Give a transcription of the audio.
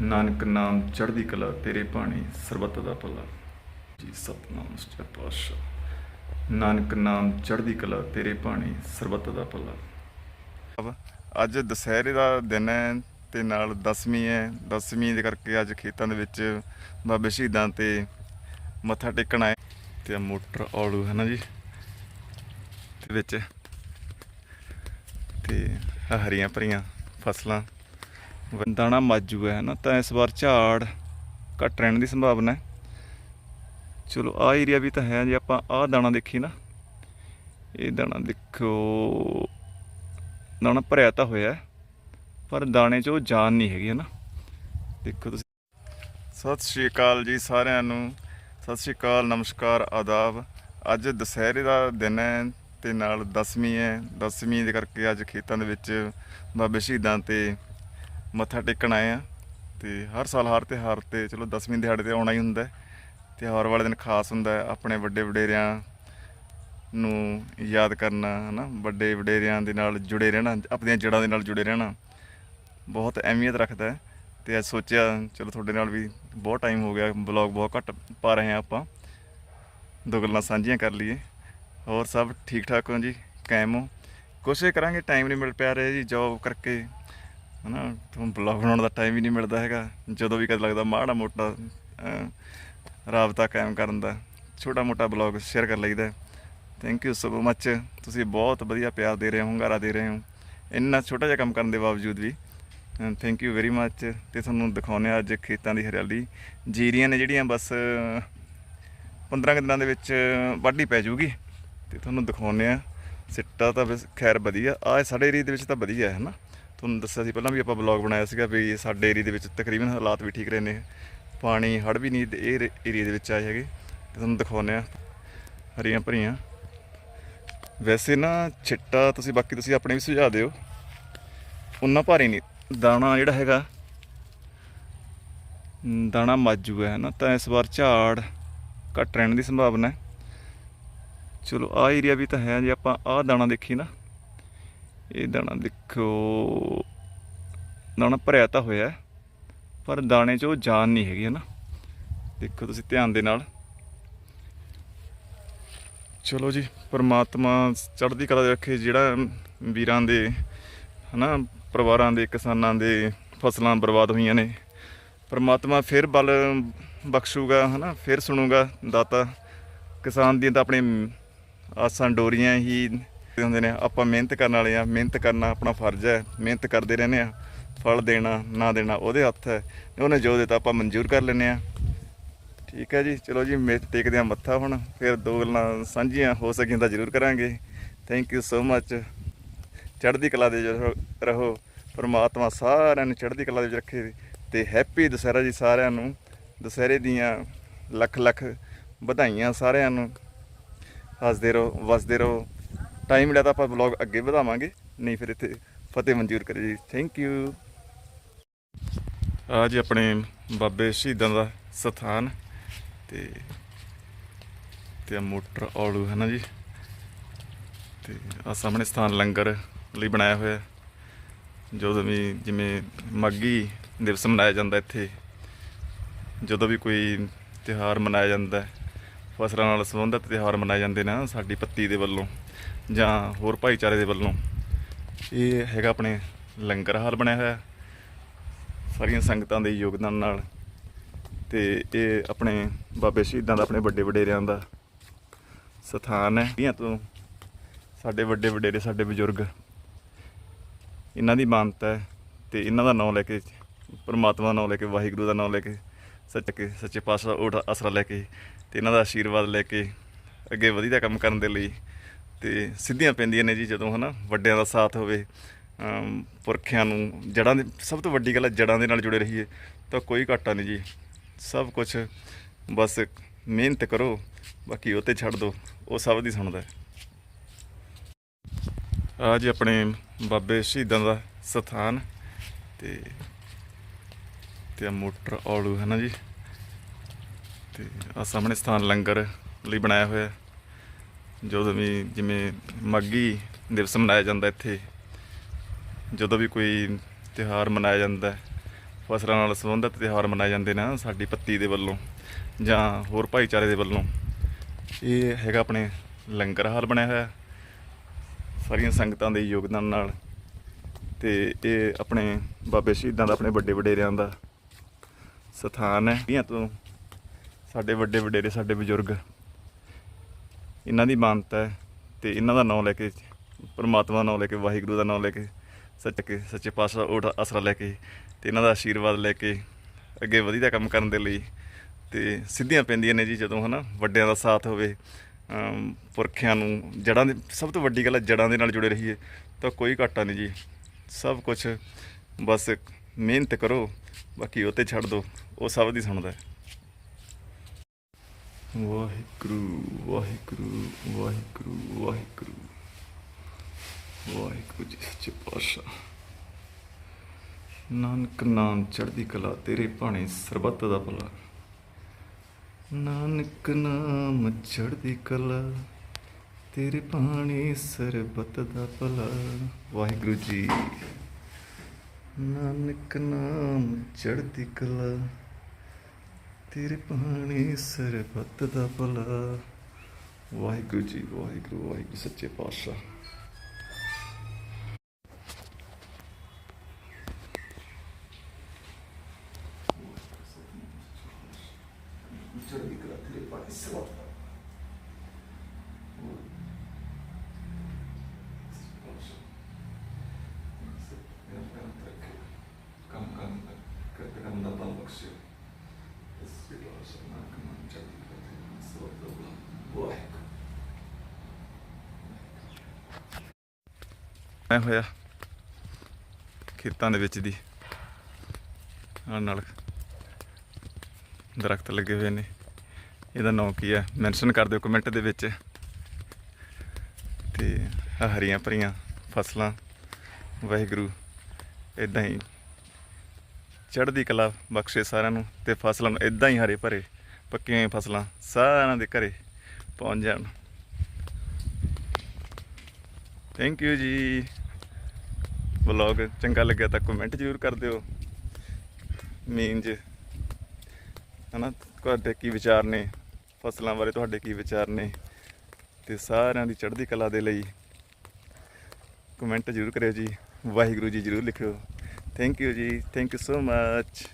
ਨਾਨਕ ਨਾਮ ਚੜ੍ਹਦੀ ਕਲਾ, ਤੇਰੇ ਬਾਣੀ ਸਰਬੱਤ ਦਾ ਭਲਾ। ਜੀ ਸਤਨਾਮ ਸੱਚਾ ਪਾਤਸ਼ਾਹ। ਨਾਨਕ ਨਾਮ ਚੜ੍ਹਦੀ ਕਲਾ, ਤੇਰੇ ਬਾਣੀ ਸਰਬੱਤ ਦਾ ਭਲਾ। ਅੱਜ ਦੁਸਹਿਰੇ ਦਾ ਦਿਨ ਹੈ ਤੇ ਨਾਲ ਦਸਵੀਂ ਹੈ। ਦਸਵੀਂ ਦੇ ਕਰਕੇ ਅੱਜ ਖੇਤਾਂ ਦੇ ਵਿੱਚ ਬਾਬੇ ਸ਼ਹੀਦਾਂ ਤੇ ਮੱਥਾ ਟੇਕਣ ਆਏ। ਤੇ ਮੋਟਰ ਆਲੂ ਹੈ ਨਾ ਜੀ? ਤੇ ਵਿੱਚ। ਤੇ ਹਰੀਆਂ ਭਰੀਆਂ ਫਸਲਾਂ। ਦਾਣਾ ਮਾਜੂ ਹੈ ਨਾ, ਤਾਂ ਇਸ ਵਾਰ ਝਾੜ ਘੱਟ ਰਹਿਣ ਦੀ ਸੰਭਾਵਨਾ ਹੈ। ਚਲੋ ਆ ਏਰੀਆ ਵੀ ਤਾਂ ਹੈ, ਜੇ ਆਪਾਂ ਆਹ ਦਾਣਾ ਦੇਖੀ ਨਾ, ਇਹ ਦਾਣਾ ਦੇਖੋ, ਦਾਣਾ ਭਰਿਆ ਤਾਂ ਹੋਇਆ ਪਰ ਦਾਣੇ 'ਚ ਉਹ ਜਾਨ ਨਹੀਂ ਹੈਗੀ, ਹੈ ਨਾ। ਦੇਖੋ ਤੁਸੀਂ। ਸਤਿ ਸ਼੍ਰੀ ਅਕਾਲ ਜੀ ਸਾਰਿਆਂ ਨੂੰ, ਸਤਿ ਸ਼੍ਰੀ ਅਕਾਲ, ਨਮਸਕਾਰ, ਆਦਾਬ। ਅੱਜ ਦੁਸਹਿਰੇ ਦਾ ਦਿਨ ਹੈ, ਤੇ ਨਾਲ ਦਸਵੀਂ ਹੈ। ਦਸਵੀਂ ਦੇ ਕਰਕੇ ਅੱਜ ਖੇਤਾਂ ਦੇ ਵਿੱਚ ਬਾਬੇ ਸ਼ਹੀਦਾਂ ਤੇ ਮੱਥਾ ਟੇਕਣ ਆਏ ਆ ਤੇ ਹਰ ਸਾਲ ਹਰ ਤਿਉਹਾਰ ਤੇ ਚਲੋ ਦਸਵੀਂ ਦਿਹਾੜੇ ਤੇ ਆਉਣਾ ਹੀ ਹੁੰਦਾ ਹੈ। ਤਿਉਹਾਰ ਵਾਲੇ ਦਿਨ ਖਾਸ ਹੁੰਦਾ ਹੈ ਆਪਣੇ ਵੱਡੇ ਵਡੇਰਿਆਂ ਨੂੰ ਯਾਦ ਕਰਨਾ, ਹਨਾ? ਵੱਡੇ ਵਡੇਰਿਆਂ ਦੇ ਨਾਲ ਜੁੜੇ ਰਹਿਣਾ, ਆਪਣੀਆਂ ਜੜ੍ਹਾਂ ਦੇ ਨਾਲ ਜੁੜੇ ਰਹਿਣਾ ਬਹੁਤ ਅਹਿਮੀਅਤ ਰੱਖਦਾ ਹੈ ਤੇ ਅੱਜ ਸੋਚਿਆ, ਚਲੋ ਤੁਹਾਡੇ ਨਾਲ ਵੀ ਬਹੁਤ ਟਾਈਮ ਹੋ ਗਿਆ ਬਲੌਗ ਬਹੁਤ ਘੱਟ ਪਾ ਰਹੇ ਹਾਂ ਆਪਾਂ। ਦੋ ਗੱਲਾਂ ਸਾਂਝੀਆਂ ਕਰ ਲਈਏ। ਹੋਰ ਸਭ ਠੀਕ ਠਾਕ ਹੋ ਜੀ? ਕਾਇਮ ਹੋ? ਕੋਸ਼ਿਸ਼ ਕਰਾਂਗੇ ਟਾਈਮ ਨਹੀਂ ਮਿਲ ਪਿਆ ਰਿਹਾ ਜੀ ਜੌਬ ਕਰਕੇ ਹਨਾ? ਤੁਹਾਨੂੰ ਬਲੌਗ ਬਣਾਉਣ ਦਾ ਟਾਈਮ ਹੀ ਨਹੀਂ ਮਿਲਦਾ ਹੈਗਾ। ਜਦੋਂ ਵੀ ਕਦੇ ਲੱਗਦਾ ਮਾੜਾ ਮੋਟਾ ਰਾਬਤਾ ਕਾਇਮ ਕਰਨ ਦਾ, ਛੋਟਾ ਮੋਟਾ ਬਲੌਗ ਸ਼ੇਅਰ ਕਰ ਲਈਦਾ ਥੈਂਕ ਯੂ ਸੋ ਮੱਚ ਤੁਸੀਂ ਬਹੁਤ ਵਧੀਆ ਪਿਆਰ ਦੇ ਰਹੇ ਹੋ, ਹੁੰਗਾਰਾ ਦੇ ਰਹੇ ਹੋ। ਇੰਨਾ ਛੋਟਾ ਜਿਹਾ ਕੰਮ ਕਰਨ ਦੇ ਬਾਵਜੂਦ ਵੀ ਥੈਂਕ ਯੂ ਵੈਰੀ ਮੱਚ ਤੇ ਤੁਹਾਨੂੰ ਦਿਖਾਉਂਦੇ ਹਾਂ ਅੱਜ ਖੇਤਾਂ ਦੀ ਹਰਿਆਲੀ। ਜੀਰੀਆਂ ਨੇ ਜਿਹੜੀਆਂ ਬਸ 15 ਕੁ ਦਿਨਾਂ ਦੇ ਵਿੱਚ ਵਾਢੀ ਪੈ ਜਾਊਗੀ। ਤੇ ਤੁਹਾਨੂੰ ਦਿਖਾਉਂਦੇ ਆ ਸਿੱਟਾ ਤਾਂ ਵੈਸੇ ਖੈਰ ਵਧੀਆ। ਆ ਸਾਡੇ ਏਰੀਆ ਦੇ ਵਿੱਚ ਤਾਂ ਵਧੀਆ ਹੈ ਨਾ ਤੁਹਾਨੂੰ ਦੱਸਿਆ ਸੀ ਪਹਿਲਾਂ ਵੀ ਆਪਾਂ ਬਲੌਗ ਬਣਾਇਆ ਸੀਗਾ ਵੀ ਸਾਡੇ ਏਰੀਆ ਦੇ ਵਿੱਚ ਤਕਰੀਬਨ ਹਾਲਾਤ ਵੀ ਠੀਕ ਰਹੇ ਨੇ। ਪਾਣੀ ਹੜ ਵੀ ਨਹੀਂ, ਇਹ ਏਰੀਆ ਦੇ ਵਿੱਚ ਆਏ ਹੈਗੇ। ਤੇ ਤੁਹਾਨੂੰ ਦਿਖਾਉਂਦੇ ਆ ਹਰੀਆਂ ਭਰੀਆਂ। ਵੈਸੇ ਨਾ ਛਿੱਟਾ ਤੁਸੀਂ, ਬਾਕੀ ਤੁਸੀਂ ਆਪਣੇ ਵੀ ਸੁਝਾਅ ਦਿਓ। ਉਨਾ ਭਾਰੀ ਨਹੀਂ, ਦਾਣਾ ਜਿਹੜਾ ਹੈਗਾ, ਦਾਣਾ ਮਾਜੂ ਹੈ ਨਾ, ਤਾਂ ਇਸ ਵਾਰ ਝਾੜ ਘੱਟ ਰਹਿਣ ਦੀ ਸੰਭਾਵਨਾ ਹੈ। ਚਲੋ ਆ ਏਰੀਆ ਵੀ ਤਾਂ ਹੈ, ਜੇ ਆਪਾਂ ਆਹ ਦਾਣਾ ਦੇਖੀ ਨਾ। ਇਹ ਦਾਣਾ ਦੇਖੋ। ਦਾਣਾ ਭਰਿਆ ਤਾਂ ਹੋਇਆ ਪਰ ਦਾਣੇ 'ਚ ਉਹ ਜਾਨ ਨਹੀਂ ਹੈਗੀ, ਹੈ ਨਾ? ਦੇਖੋ ਤੁਸੀਂ ਧਿਆਨ ਦੇ ਨਾਲ। ਚਲੋ ਜੀ, ਪਰਮਾਤਮਾ ਚੜ੍ਹਦੀ ਕਲਾ ਦੇ ਰੱਖੇ ਜਿਹੜਾ ਵੀਰਾਂ ਦੇ ਹਨਾ ਪਰਿਵਾਰਾਂ ਦੇ, ਕਿਸਾਨਾਂ ਦੇ ਫਸਲਾਂ ਬਰਬਾਦ ਹੋਈਆਂ ਨੇ। ਪਰਮਾਤਮਾ ਫਿਰ ਬਲ ਬਖਸ਼ੂਗਾ ਹਨਾ ਫਿਰ ਸੁਣੂਗਾ ਦਾਤਾ। ਕਿਸਾਨ ਦੀਆਂ ਤਾਂ ਆਪਣੇ ਆਸਾਂ ਡੋਰੀਆਂ ਹੀ ਹੁੰਦੇ ਨੇ। ਆਪਾਂ ਮਿਹਨਤ ਕਰਨ ਵਾਲੇ ਆ। ਮਿਹਨਤ ਕਰਨਾ ਆਪਣਾ ਫਰਜ਼ ਹੈ। ਮਿਹਨਤ ਕਰਦੇ ਰਹਿੰਦੇ ਆ। ਫਲ ਦੇਣਾ, ਨਾ ਦੇਣਾ, ਉਹਦੇ ਹੱਥ ਹੈ। ਉਹਨੇ ਜੋ ਦਿੱਤਾ ਆਪਾਂ ਮਨਜ਼ੂਰ ਕਰ ਲੈਂਦੇ ਆ। ਠੀਕ ਹੈ ਜੀ। ਚਲੋ ਜੀ ਮੇ ਟੇਕਦੇ ਆ ਮੱਥਾ ਹੁਣ। ਫਿਰ ਦੋ ਗੱਲਾਂ ਸਾਂਝੀਆਂ ਹੋ ਸਕੀਆਂ ਤਾਂ ਜ਼ਰੂਰ ਕਰਾਂਗੇ। ਥੈਂਕ ਯੂ ਸੋ ਮੱਚ ਚੜ੍ਹਦੀ ਕਲਾ ਦੇ ਰਹੋ- ਰਹੋ। ਪਰਮਾਤਮਾ ਸਾਰਿਆਂ ਨੂੰ ਚੜ੍ਹਦੀ ਕਲਾ ਦੇ ਵਿੱਚ ਰੱਖੇ। ਤੇ ਹੈਪੀ ਦੁਸਹਿਰਾ ਜੀ ਸਾਰਿਆਂ ਨੂੰ। ਦੁਸਹਿਰੇ ਦੀਆਂ ਲੱਖ ਲੱਖ ਵਧਾਈਆਂ ਸਾਰਿਆਂ ਨੂੰ। ਹੱਸਦੇ ਰਹੋ, ਵਸਦੇ ਰਹੋ। ਟਾਈਮ ਮਿਲਿਆ ਤਾਂ ਆਪਾਂ ਵਲੌਗ ਅੱਗੇ ਵਧਾਵਾਂਗੇ। ਨਹੀਂ ਫਿਰ ਇੱਥੇ ਫਤਿਹ ਮਨਜ਼ੂਰ ਕਰੇ ਜੀ। ਥੈਂਕ ਯੂ ਆ ਜੀ ਆਪਣੇ ਬਾਬੇ ਸ਼ਹੀਦਾਂ ਦਾ ਸਥਾਨ ਤੇ ਤੇ ਆਹ ਮੋਟਰ ਔਲੂ ਹੈ ਨਾ ਜੀ। ਤੇ ਆ ਸਾਹਮਣੇ ਸਥਾਨ ਲੰਗਰ ਲਈ ਬਣਾਇਆ ਹੋਇਆ। ਜਦੋਂ ਵੀ ਜਿਵੇਂ ਮਾਗੀ ਦਿਵਸ ਮਨਾਇਆ ਜਾਂਦਾ ਇੱਥੇ, ਜਦੋਂ ਵੀ ਕੋਈ ਤਿਉਹਾਰ ਮਨਾਇਆ ਜਾਂਦਾ, ਫਸਲਾਂ ਨਾਲ ਸੰਬੰਧਿਤ ਤਿਉਹਾਰ ਮਨਾਏ ਜਾਂਦੇ ਨੇ, ਸਾਡੀ ਪੱਤੀ ਦੇ ਵੱਲੋਂ। ਜਾਂ ਹੋਰ ਭਾਈਚਾਰੇ ਦੇ ਵੱਲੋਂ ਇਹ ਹੈਗਾ ਆਪਣੇ ਲੰਗਰ ਹਾਲ ਬਣਿਆ ਹੋਇਆ। ਸਾਰੀਆਂ ਸੰਗਤਾਂ ਦੇ ਯੋਗਦਾਨ ਨਾਲ ਤੇ ਇਹ ਆਪਣੇ ਬਾਬੇ ਸ਼ਹੀਦਾਂ ਦਾ, ਆਪਣੇ ਵੱਡੇ ਵਡੇਰਿਆਂ ਦਾ ਸਥਾਨ ਹੈ। ਇਹਨਾਂ ਤੋਂ ਸਾਡੇ ਵੱਡੇ ਵਡੇਰੇ, ਸਾਡੇ ਬਜ਼ੁਰਗ, ਇਹਨਾਂ ਦੀ ਮਾਨਤਾ ਹੈ ਤੇ ਇਹਨਾਂ ਦਾ ਨਾਮ ਲੈ ਕੇ, ਪਰਮਾਤਮਾ ਦਾ ਨਾਮ ਲੈ ਕੇ, ਵਾਹਿਗੁਰੂ ਦਾ ਨਾਮ ਲੈ ਕੇ, ਸੱਚ ਕੇ, ਸੱਚੇ ਪਾਤਸ਼ਾਹ ਦਾ ਓਟ ਆਸਰਾ ਲੈ ਕੇ ਤੇ ਇਹਨਾਂ ਦਾ ਆਸ਼ੀਰਵਾਦ ਲੈ ਕੇ ਅੱਗੇ ਵਧੀਆ ਕੰਮ ਕਰਨ ਦੇ ਲਈ ਤੇ ਸਿੱਧੀਆਂ ਪੈਂਦੀਆਂ ਨੇ ਜੀ ਜਦੋਂ ਹਨਾ ਵੱਡਿਆਂ ਦਾ ਸਾਥ ਹੋਵੇ ਪੁਰਖਿਆਂ ਨੂੰ, ਜੜਾਂ ਦੇ, ਸਭ ਤੋਂ ਵੱਡੀ ਗੱਲ ਹੈ ਜੜਾਂ ਦੇ ਨਾਲ ਜੁੜੇ ਰਹੀਏ ਤਾਂ ਕੋਈ ਘਾਟਾ ਨਹੀਂ ਜੀ ਸਭ ਕੁਝ ਬਸ ਮਿਹਨਤ ਕਰੋ, ਬਾਕੀ ਉਹ ਤੇ ਛੱਡ ਦਿਓ ਉਹ ਸਭ ਦੀ ਸੁਣਦਾ ਹੈ ਆ ਜੀ ਆਪਣੇ ਬਾਬੇ ਸ਼ਹੀਦਾਂ ਦਾ ਸਥਾਨ ਤੇ ਤੇ ਆਹ ਮੋਟਰ ਔਲੂ ਹੈ ਨਾ ਜੀ, ਤੇ ਆ ਸਾਹਮਣੇ ਸਥਾਨ ਲੰਗਰ ਲਈ ਬਣਾਇਆ ਹੋਇਆ ਹੈ। ਜਦੋਂ ਵੀ ਜਿਵੇਂ ਮਾਗੀ ਦਿਵਸ ਮਨਾਇਆ ਜਾਂਦਾ ਇੱਥੇ, ਜਦੋਂ ਵੀ ਕੋਈ ਤਿਉਹਾਰ ਮਨਾਇਆ ਜਾਂਦਾ ਫਸਲਾਂ ਨਾਲ ਸੰਬੰਧਿਤ ਤਿਉਹਾਰ ਮਨਾਏ ਜਾਂਦੇ ਨੇ ਸਾਡੀ ਪੱਤੀ ਦੇ ਵੱਲੋਂ ਜਾਂ ਹੋਰ ਭਾਈਚਾਰੇ ਦੇ ਵੱਲੋਂ, ਇਹ ਹੈਗਾ ਆਪਣੇ ਲੰਗਰ ਹਾਲ ਬਣਿਆ ਹੋਇਆ, ਸਾਰੀਆਂ ਸੰਗਤਾਂ ਦੇ ਯੋਗਦਾਨ ਨਾਲ ਤੇ ਇਹ ਆਪਣੇ ਬਾਬੇ ਸ਼ਹੀਦਾਂ ਦਾ ਆਪਣੇ ਵੱਡੇ ਵਡੇਰਿਆਂ ਦਾ ਸਥਾਨ ਹੈ ਇਹਨਾਂ ਤੋਂ ਸਾਡੇ ਵੱਡੇ ਵਡੇਰੇ, ਸਾਡੇ ਬਜ਼ੁਰਗ ਇਹਨਾਂ ਦੀ ਮਾਨਤਾ ਹੈ ਤੇ ਇਹਨਾਂ ਦਾ ਨਾਮ ਲੈ ਕੇ, ਪਰਮਾਤਮਾ ਦਾ ਨਾਮ ਲੈ ਕੇ, ਵਾਹਿਗੁਰੂ ਦਾ ਨਾਮ ਲੈ ਕੇ, ਸੱਚ ਕੇ, ਸੱਚੇ ਪਾਤਸ਼ਾਹ ਦਾ ਓਟ ਆਸਰਾ ਲੈ ਕੇ ਤੇ ਇਹਨਾਂ ਦਾ ਆਸ਼ੀਰਵਾਦ ਲੈ ਕੇ ਅੱਗੇ ਵਧੀਆ ਕੰਮ ਕਰਨ ਦੇ ਲਈ ਤੇ ਸਿੱਧੀਆਂ ਪੈਂਦੀਆਂ ਨੇ ਜੀ ਜਦੋਂ ਹਨਾ ਵੱਡਿਆਂ ਦਾ ਸਾਥ ਹੋਵੇ ਪੁਰਖਿਆਂ ਨੂੰ, ਜੜਾਂ ਦੇ, ਸਭ ਤੋਂ ਵੱਡੀ ਗੱਲ ਹੈ ਜੜਾਂ ਦੇ ਨਾਲ ਜੁੜੇ ਰਹੀਏ ਤਾਂ ਕੋਈ ਘਾਟਾ ਨਹੀਂ ਜੀ। ਸਭ ਕੁਝ ਬਸ ਮਿਹਨਤ ਕਰੋ, ਬਾਕੀ ਉਹ ਤੇ ਛੱਡ ਦਿਓ ਉਹ ਸਭ ਦੀ ਸੁਣਦਾ ਹੈ। ਵਾਹਿਗੁਰੂ ਵਾਹਿਗੁਰੂ ਵਾਹਿਗੁਰੂ ਵਾਹਿਗੁਰੂ। ਵਾਹਿਗੁਰੂ ਜੀ ਸੱਚੇ ਪਾਤਸ਼ਾਹ। ਨਾਨਕ ਨਾਮ ਚੜ੍ਹਦੀ ਕਲਾ, ਤੇਰੇ ਭਾਣੇ ਸਰਬੱਤ ਦਾ ਭਲਾ। ਨਾਨਕ ਨਾਮ ਚੜ੍ਹਦੀ ਕਲਾ, ਤੇਰੇ ਭਾਣੇ ਸਰਬੱਤ ਦਾ ਭਲਾ। ਵਾਹਿਗੁਰੂ ਜੀ। ਨਾਨਕ ਨਾਮ ਚੜ੍ਹਦੀ ਕਲਾ ਤੇਰੇ ਭਾਣੇ ਸਰਬੱਤ ਦਾ ਭਲਾ। ਵਾਹਿਗੁਰੂ ਜੀ, ਵਾਹਿਗੁਰੂ ਵਾਹਿਗੁਰੂ ਸੱਚੇ ਪਾਤਸ਼ਾਹ। ਚੜ੍ਹਦੀ ਕਲਾ ਤੇਰੇ ਭਾਣੇ ਸਰਬੱਤ ਦਾ ਕੰਮ ਕੰਮ ਕਰ ਕੰਮ ਦਾ ਬਲ ਬਖਸ਼ਿਓ ਇਸ ਵਿਲਾ ਸਮਾਂ ਕਮਨ ਚੜ੍ਹਦੀ ਕਲਾ ਤੇਰੇ ਸਰਬੱਤ ਦਾ ਭਲਾ ਵਾਹਿਗੁਰੂ ਐ ਹੋਇਆ ਖੇਤਾਂ ਦੇ ਵਿੱਚ ਦੀ। ਆਹ ਨਾਲ ਦਰਖਤ ਲੱਗੇ ਹੋਏ ਨੇ। ਇਹਦਾ ਨਾਮ ਕੀ ਹੈ ਮੈਂਸ਼ਨ ਕਰ ਦਿਓ ਕਮੈਂਟ ਦੇ ਵਿੱਚ। ਤੇ ਹਰੀਆਂ ਭਰੀਆਂ ਫਸਲਾਂ। ਵਾਹਿਗੁਰੂ ਇਦਾਂ ਹੀ ਚੜ੍ਹਦੀ ਕਲਾ ਬਖਸ਼ੇ ਸਾਰਿਆਂ ਨੂੰ ਤੇ ਫਸਲਾਂ ਨੂੰ ਇਦਾਂ ਹੀ ਹਰੇ ਭਰੇ। ਪੱਕੀਆਂ ਫਸਲਾਂ, ਸਾਰਿਆਂ ਦੇ ਘਰੇ ਪਹੁੰਚ ਜਾਣ। ਥੈਂਕ ਯੂ ਜੀ। ਵਲੌਗ ਚੰਗਾ ਲੱਗਿਆ ਤਾਂ ਕਮੈਂਟ ਜ਼ਰੂਰ ਕਰ ਦਿਓ। ਮੀਨ ਮੀਨਜ ਹਨਾ, ਤੁਹਾਡੇ ਕੀ ਵਿਚਾਰ ਨੇ? ਫਸਲਾਂ ਬਾਰੇ ਤੁਹਾਡੇ ਕੀ ਵਿਚਾਰ ਨੇ? ਤੇ ਸਾਰਿਆਂ ਦੀ ਚੜ੍ਹਦੀ ਕਲਾ ਦੇ ਲਈ ਕਮੈਂਟ ਜ਼ਰੂਰ ਕਰਿਓ ਜੀ। ਵਾਹਿਗੁਰੂ ਜੀ ਜ਼ਰੂਰ ਲਿਖਿਓ। ਥੈਂਕ ਯੂ ਜੀ। Thank you so much